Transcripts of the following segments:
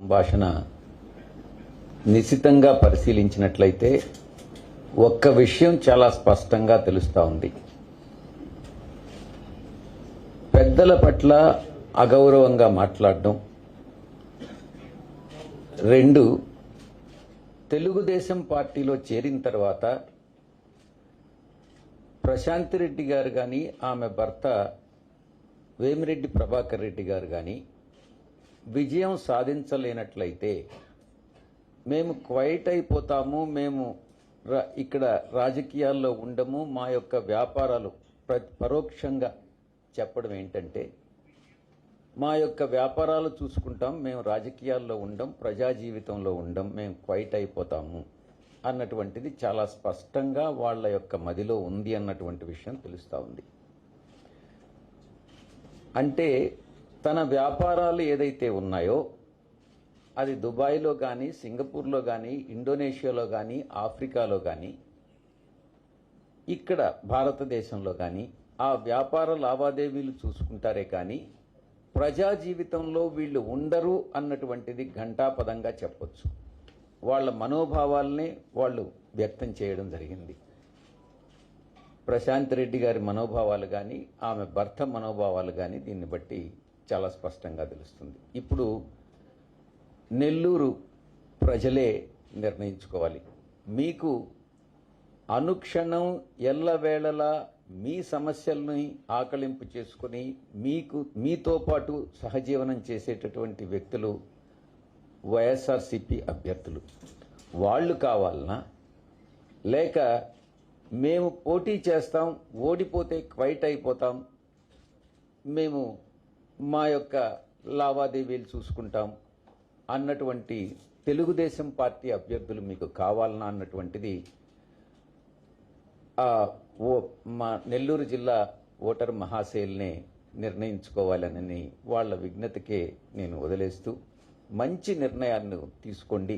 సంభాషణ నిశితంగా పరిశీలించినట్లయితే ఒక్క విషయం చాలా స్పష్టంగా తెలుస్తూ ఉంది. పెద్దల పట్ల అగౌరవంగా మాట్లాడడం. రెండు తెలుగుదేశం పార్టీలో చేరిన తర్వాత ప్రశాంత్ రెడ్డి గారు కానీ ఆమె భర్త వేమిరెడ్డి ప్రభాకర్ రెడ్డి గారు కానీ విజయం సాధించలేనట్లయితే మేము క్వైట్ అయిపోతాము మేము ఇక్కడ రాజకీయాల్లో ఉండము మా యొక్క వ్యాపారాలు పరోక్షంగా చెప్పడం ఏంటంటే మా యొక్క వ్యాపారాలు చూసుకుంటాం మేము రాజకీయాల్లో ఉండం ప్రజా జీవితంలో ఉండం మేము క్వైట్ అయిపోతాము అన్నటువంటిది చాలా స్పష్టంగా వాళ్ళ యొక్క మదిలో ఉంది అన్నటువంటి విషయం తెలుస్తూ ఉంది. అంటే తన వ్యాపారాలు ఏదైతే ఉన్నాయో అది దుబాయ్లో కానీ సింగపూర్లో కానీ ఇండోనేషియాలో కానీ ఆఫ్రికాలో కానీ ఇక్కడ భారతదేశంలో కానీ ఆ వ్యాపార లావాదేవీలు చూసుకుంటారే కానీ ప్రజా జీవితంలో వీళ్ళు ఉండరు అన్నటువంటిది ఘంటాపదంగా చెప్పొచ్చు. వాళ్ళ మనోభావాల్ని వాళ్ళు వ్యక్తం చేయడం జరిగింది. ప్రశాంత్ రెడ్డి గారి మనోభావాలు కానీ ఆమె భర్త మనోభావాలు కానీ దీన్ని బట్టి చాలా స్పష్టంగా తెలుస్తుంది. ఇప్పుడు నెల్లూరు ప్రజలే నిర్ణయించుకోవాలి. మీకు అనుక్షణం ఎల్లవేళలా మీ సమస్యల్ని ఆకలింపు చేసుకుని మీకు మీతో పాటు సహజీవనం చేసేటటువంటి వ్యక్తులు వైఎస్ఆర్సిపి అభ్యర్థులు. వాళ్ళు కావాలనా? లేక మేము పోటీ చేస్తాం ఓడిపోతే క్వైట్ అయిపోతాం మేము మా యొక్క లావాదేవీలు చూసుకుంటాం అన్నటువంటి తెలుగుదేశం పార్టీ అభ్యర్థులు మీకు కావాలన్నా అన్నటువంటిది ఓ మా నెల్లూరు జిల్లా ఓటర్ మహాశైల్నే నిర్ణయించుకోవాలనని వాళ్ళ విజ్ఞతకే నేను వదిలేస్తూ మంచి నిర్ణయాన్ని తీసుకోండి.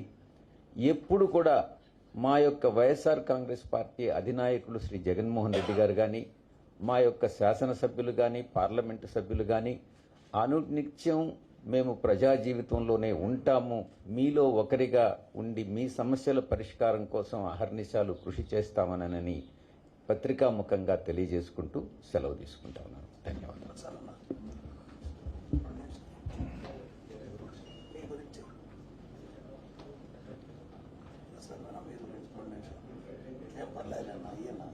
ఎప్పుడు కూడా మా యొక్క వైఎస్ఆర్ కాంగ్రెస్ పార్టీ అధినాయకులు శ్రీ జగన్మోహన్ రెడ్డి గారు కానీ మా యొక్క శాసనసభ్యులు కానీ పార్లమెంటు సభ్యులు కానీ అనునిత్యం మేము ప్రజా జీవితంలోనే ఉంటాము. మీలో ఒకరిగా ఉండి మీ సమస్యల పరిష్కారం కోసం అహర్నిశాలు కృషి చేస్తామనని పత్రికాముఖంగా తెలియజేసుకుంటూ సెలవు తీసుకుంటా ఉన్నాను. ధన్యవాదాలు ఏం పర్లేదన్నా అయ్యన్నా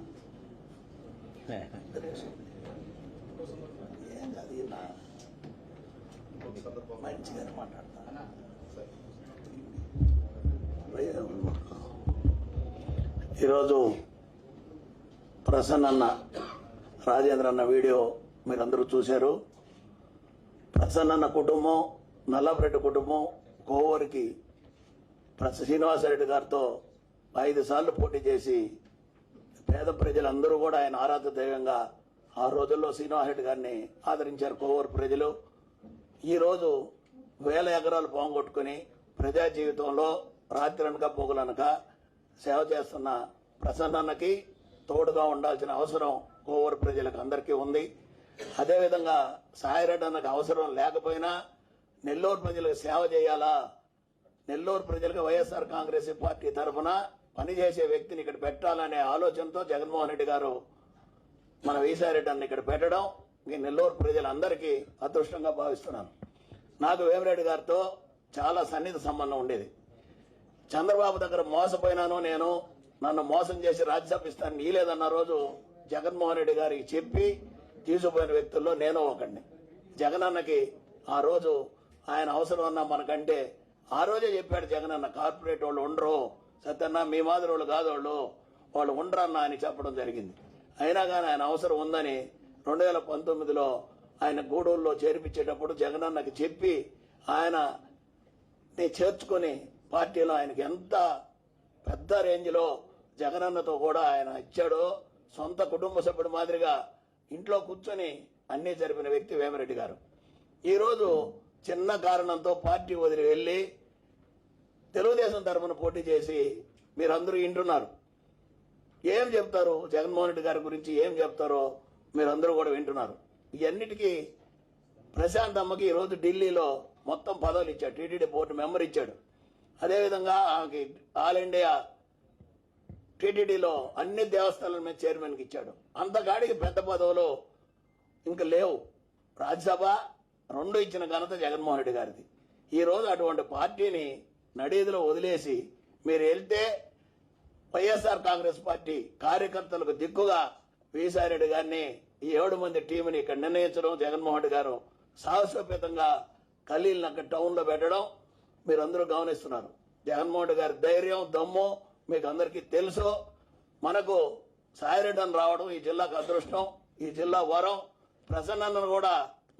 ఏం కాదు ఈయన మంచిగానే మాట్లాడతా. ఈరోజు ప్రసన్న అన్న రాజేంద్ర అన్న వీడియో మీరందరూ చూశారు. ప్రసన్న అన్న కుటుంబం నల్లబరెడ్డి కుటుంబం కోవరికి ప్రస శ్రీనివాసరెడ్డి గారితో ఐదు సార్లు పోటీ చేసి పేద ప్రజలందరూ కూడా ఆయన ఆరాధ దైవంగా ఆ రోజుల్లో శ్రీనివాసరెడ్డి గారిని ఆదరించారు కోవూరు ప్రజలు. ఈరోజు వేల ఎకరాలు పోంగొట్టుకుని ప్రజా జీవితంలో రాత్రనక పొగులనక సేవ చేస్తున్న ప్రసన్నకి తోడుగా ఉండాల్సిన అవసరం కోవూరు ప్రజలకు అందరికీ ఉంది. అదేవిధంగా సాయిరెడ్డి అన్నకు అవసరం లేకపోయినా నెల్లూరు ప్రజలకు సేవ చేయాలా? నెల్లూరు ప్రజలకు వైఎస్ఆర్ కాంగ్రెస్ పార్టీ తరఫున పనిచేసే వ్యక్తిని ఇక్కడ పెట్టాలనే ఆలోచనతో జగన్మోహన్ రెడ్డి గారు మన వీసారెడ్డి అన్న ఇక్కడ పెట్టడం నెల్లూరు ప్రజలందరికీ అదృష్టంగా భావిస్తున్నాను. నాకు వేమిరెడ్డి గారితో చాలా సన్నిహిత సంబంధం ఉండేది. చంద్రబాబు దగ్గర మోసపోయినాను నేను. నన్ను మోసం చేసి రాజ్యసభ ఇస్తాను నీలేదన్న రోజు జగన్మోహన్ రెడ్డి గారికి చెప్పి తీసుకుపోయిన వ్యక్తుల్లో నేను ఒకడిని. జగనన్నకి ఆ రోజు ఆయన అవసరం అన్న మనకంటే ఆ రోజే చెప్పాడు జగనన్న కార్పొరేట్ వాళ్ళు ఉండరు. సత్యన్న మీ మాదిరి వాళ్ళు కాదు వాళ్ళు వాళ్ళు ఉండరన్నా అని చెప్పడం జరిగింది. అయినా కానీ ఆయన అవసరం ఉందని రెండు వేల పంతొమ్మిదిలో ఆయన గూడూరులో చేర్పించేటప్పుడు జగనన్నకి చెప్పి ఆయన ని చేర్చుకొని పార్టీలో ఆయనకి ఎంత పెద్ద రేంజ్లో జగనన్నతో కూడా ఆయన ఇచ్చాడో సొంత కుటుంబ సభ్యుడు మాదిరిగా ఇంట్లో కూర్చొని అన్నీ జరిపిన వ్యక్తి వేమరెడ్డి గారు. ఈరోజు చిన్న కారణంతో పార్టీ వదిలి వెళ్ళి తెలుగుదేశం తరఫున పోటీ చేసి మీరందరూ వింటున్నారు ఏం చెప్తారు జగన్మోహన్ రెడ్డి గారి గురించి ఏం చెప్తారో మీరందరూ కూడా వింటున్నారు. ఇవన్నిటికీ ప్రశాంత్ అమ్మకి ఈరోజు ఢిల్లీలో మొత్తం పదవులు ఇచ్చాడు. టీటీడీ బోర్డు మెంబర్ ఇచ్చాడు. అదేవిధంగా ఆమెకి ఆల్ ఇండియా టీటీడీలో అన్ని దేవస్థానాల మీద చైర్మన్కి ఇచ్చాడు. అంతకాడికి పెద్ద పదవులు ఇంకా లేవు. రాజ్యసభ రెండు ఇచ్చిన ఘనత జగన్మోహన్ రెడ్డి గారిది. ఈ రోజు అటువంటి పార్టీని నడీదిలో వదిలేసి మీరు వెళ్తే వైఎస్ఆర్ కాంగ్రెస్ పార్టీ కార్యకర్తలకు దిక్కుగా విసారెడ్డి గారిని ఈ ఏడు మంది టీంని ఇక్కడ నిర్ణయించడం జగన్మోహన్ రెడ్డి గారు సాహసోపేతంగా ఖలీల్ అక్కడ టౌన్లో పెట్టడం మీరు అందరూ గమనిస్తున్నారు. జగన్మోహన్ రెడ్డి గారి ధైర్యం దమ్ము మీకు అందరికీ తెలుసు. మనకు సాయిరెడ్డి రావడం ఈ జిల్లాకు అదృష్టం ఈ జిల్లా వరం. ప్రసన్నను కూడా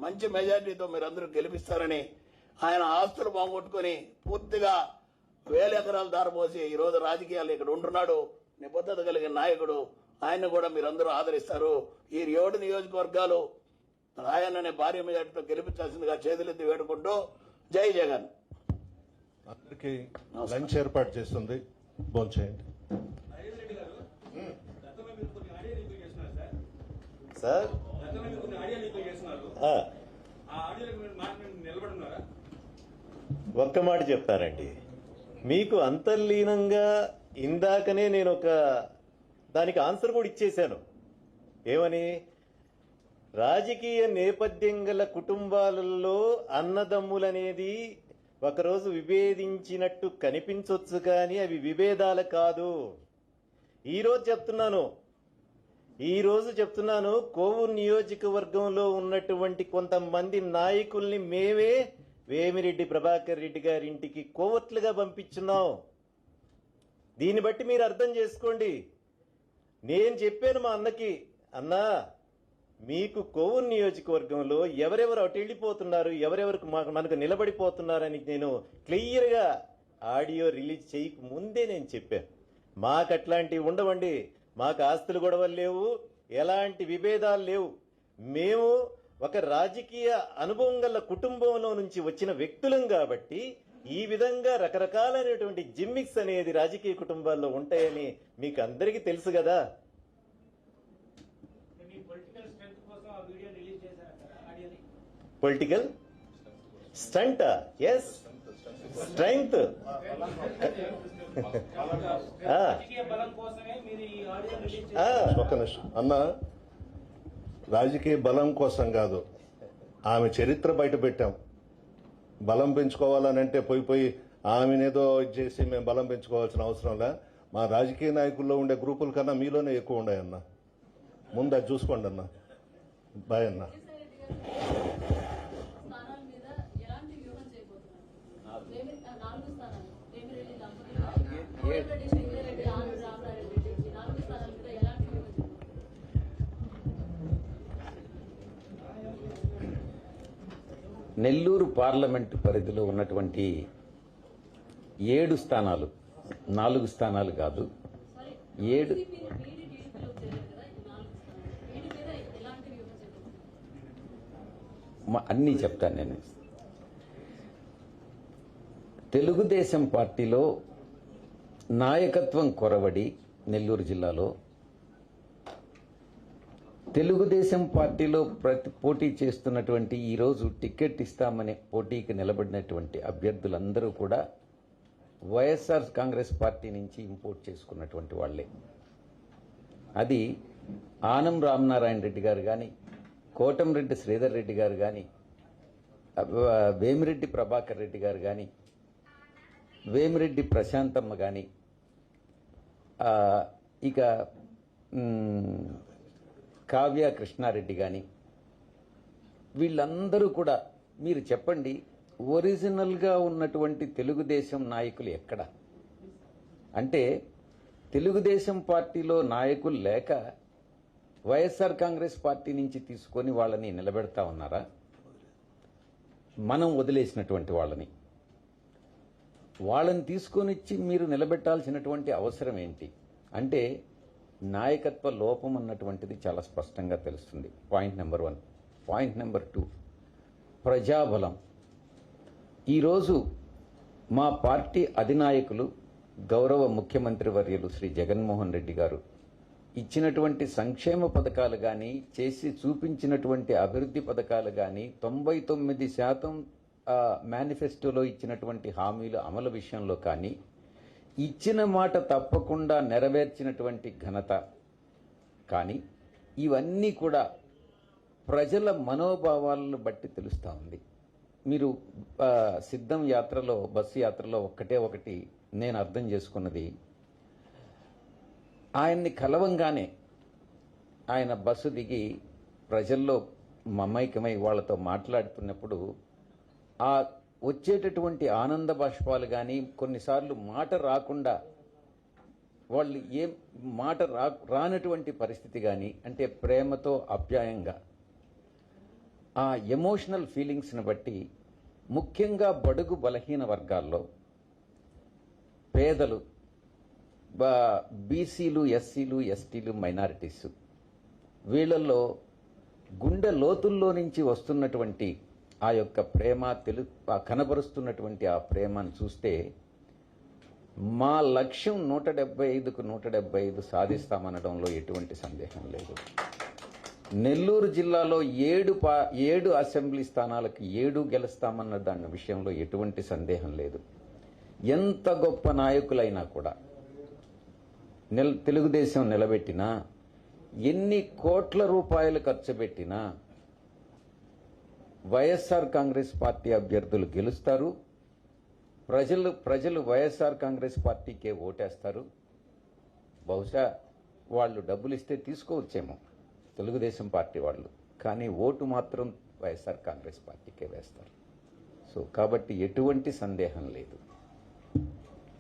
మంచి మెజార్టీతో మీరందరూ గెలిపిస్తారని ఆయన ఆస్తులు పోగొట్టుకుని పూర్తిగా వేల ఎకరాలు దారపోసి ఈ రోజు రాజకీయాలు ఇక్కడ ఉంటున్నాడు. నిబద్ధత కలిగిన నాయకుడు ఆయన కూడా మీరందరూ ఆదరిస్తారు. ఈ ఏడు నియోజకవర్గాలు రాయన్ననే భార్య మెజార్టీతో గెలిపించాల్సిందిగా చేతులెత్తి వేడుకుంటూ జై జగన్. అందరికి లంచ్ ఏర్పాటు చేస్తుంది. భోంచేయండి సార్? మీద ఒక్క మాట చెప్తారండి మీకు అంతర్లీనంగా ఇందాకనే నేను ఒక దానికి ఆన్సర్ కూడా ఇచ్చేశాను. ఏమని? రాజకీయ నేపథ్యం గల కుటుంబాలలో అన్నదమ్ములనేది ఒకరోజు విభేదించినట్టు కనిపించవచ్చు కానీ అవి విభేదాలు కాదు. ఈరోజు చెప్తున్నాను. ఈరోజు చెప్తున్నాను కోవూరు నియోజకవర్గంలో ఉన్నటువంటి కొంతమంది నాయకుల్ని మేమే వేమిరెడ్డి ప్రభాకర్ రెడ్డి గారి ఇంటికి కోవట్లుగా పంపించున్నాం దీన్ని బట్టి మీరు అర్థం చేసుకోండి. నేను చెప్పాను మా అన్నకి అన్నా మీకు కోవూరు నియోజకవర్గంలో ఎవరెవరు అటు వెళ్ళిపోతున్నారు ఎవరెవరికి మాకు మనకు నిలబడిపోతున్నారని నేను క్లియర్గా ఆడియో రిలీజ్ చేయక ముందే నేను చెప్పాను. మాకు అట్లాంటివి ఉండవండి. మాకు ఆస్తులు గొడవలు లేవు ఎలాంటి విభేదాలు లేవు. మేము ఒక రాజకీయ అనుభవం గల కుటుంబంలో నుంచి వచ్చిన వ్యక్తులం కాబట్టి ఈ విధంగా రకరకాలైనటువంటి జిమ్మిక్స్ అనేది రాజకీయ కుటుంబాల్లో ఉంటాయని మీకు అందరికీ తెలుసు కదా. మీ పొలిటికల్ స్ట్రెంత్ కోసం ఆ వీడియో రిలీజ్ చేశారు సార్ ఆడియోని. పొలిటికల్ స్టంట్ ఎస్ స్ట్రెంగ్త్ రాజకీయ బలం కోసమే మీరు ఈ ఆడియో రిలీజ్ చేశారు. ఒక్క నిమిషం. అన్న రాజకీయ బలం కోసం కాదు ఆమె చరిత్ర బయట పెట్టాం. బలం పెంచుకోవాలనంటే పోయి పోయి ఆమెనేదో ఇది చేసి మేము బలం పెంచుకోవాల్సిన అవసరంలా మా రాజకీయ నాయకుల్లో ఉండే గ్రూపుల కన్నా మీలోనే ఎక్కువ ఉన్నాయన్న. ముందు అది చూసుకోండి అన్న. బాయ్ అన్న. స్థానాల నెల్లూరు పార్లమెంటు పరిధిలో ఉన్నటువంటి ఏడు స్థానాలు నాలుగు స్థానాలు కాదు. ఏడు అన్నీ చెప్తాను నేను. తెలుగుదేశం పార్టీలో నాయకత్వం కొరవడి నెల్లూరు జిల్లాలో తెలుగుదేశం పార్టీలో ప్రతి పోటీ చేస్తున్నటువంటి ఈరోజు టికెట్ ఇస్తామనే పోటీకి నిలబడినటువంటి అభ్యర్థులందరూ కూడా వైఎస్ఆర్ కాంగ్రెస్ పార్టీ నుంచి ఇంపోర్ట్ చేసుకున్నటువంటి వాళ్ళే. అది ఆనం రామనారాయణ రెడ్డి గారు కానీ కోటంరెడ్డి శ్రీధర్ రెడ్డి గారు కానీ వేమిరెడ్డి ప్రభాకర్ రెడ్డి గారు కానీ వేమిరెడ్డి ప్రశాంతమ్మ కానీ ఇక కావ్య కృష్ణారెడ్డి కానీ వీళ్ళందరూ కూడా మీరు చెప్పండి ఒరిజినల్గా ఉన్నటువంటి తెలుగుదేశం నాయకులు ఎక్కడ? అంటే తెలుగుదేశం పార్టీలో నాయకులు లేక వైఎస్ఆర్ కాంగ్రెస్ పార్టీ నుంచి తీసుకొని వాళ్ళని నిలబెడతా ఉన్నారా? మనం వదిలేసినటువంటి వాళ్ళని. వాళ్ళని తీసుకొని వచ్చి మీరు నిలబెట్టాల్సినటువంటి అవసరం ఏంటి? అంటే నాయకత్వ లోపం అన్నటువంటిది చాలా స్పష్టంగా తెలుస్తుంది. Point number one point number two ప్రజాబలం. ఈరోజు మా పార్టీ అధినాయకులు గౌరవ ముఖ్యమంత్రి వర్యులు శ్రీ జగన్మోహన్ రెడ్డి గారు ఇచ్చినటువంటి సంక్షేమ పథకాలు కానీ చేసి చూపించినటువంటి అభివృద్ధి పథకాలు కానీ తొంభై తొమ్మిది శాతం మేనిఫెస్టోలో ఇచ్చినటువంటి హామీలు అమలు విషయంలో కానీ ఇచ్చిన మాట తప్పకుండా నెరవేర్చినటువంటి ఘనత. కానీ ఇవన్నీ కూడా ప్రజల మనోభావాలను బట్టి తెలుస్తూ ఉంది. మీరు సిద్ధం యాత్రలో బస్సు యాత్రలో ఒక్కటే ఒకటి నేను అర్థం చేసుకున్నది. ఆయన్ని కలవంగానే ఆయన బస్సు దిగి ప్రజల్లో మమైకమై వాళ్ళతో మాట్లాడుతున్నప్పుడు ఆ వచ్చేటటువంటి ఆనంద బాష్పాలు కానీ కొన్నిసార్లు మాట రాకుండా వాళ్ళు ఏం మాట రా రానటువంటి పరిస్థితి కానీ అంటే ప్రేమతో అప్యాయంగా ఆ ఎమోషనల్ ఫీలింగ్స్ని బట్టి ముఖ్యంగా బడుగు బలహీన వర్గాల్లో పేదలు బా- బీసీలు ఎస్సీలు ఎస్టీలు మైనారిటీస్ వీళ్ళల్లో గుండె లోతుల్లో నుంచి వస్తున్నటువంటి ఆ యొక్క ప్రేమ తెలు ఆ కనబరుస్తున్నటువంటి ఆ ప్రేమను చూస్తే మా లక్ష్యం నూట డెబ్బై ఐదుకు నూట డెబ్బై ఐదు సాధిస్తామనడంలో ఎటువంటి సందేహం లేదు. నెల్లూరు జిల్లాలో ఏడు పా ఏడు అసెంబ్లీ స్థానాలకు ఏడు గెలుస్తామన్న దాని విషయంలో ఎటువంటి సందేహం లేదు. ఎంత గొప్ప నాయకులైనా కూడా నిల్ తెలుగుదేశం నిలబెట్టినా ఎన్ని కోట్ల రూపాయలు ఖర్చు పెట్టినా వైఎస్ఆర్ కాంగ్రెస్ పార్టీ అభ్యర్థులు గెలుస్తారు. ప్రజలు ప్రజలు వైఎస్ఆర్ కాంగ్రెస్ పార్టీకే ఓటేస్తారు. బహుశా వాళ్ళు డబ్బులు ఇస్తే తీసుకోవచ్చేమో తెలుగుదేశం పార్టీ వాళ్ళు. కానీ ఓటు మాత్రం వైఎస్ఆర్ కాంగ్రెస్ పార్టీకే వేస్తారు. సో కాబట్టి ఎటువంటి సందేహం లేదు.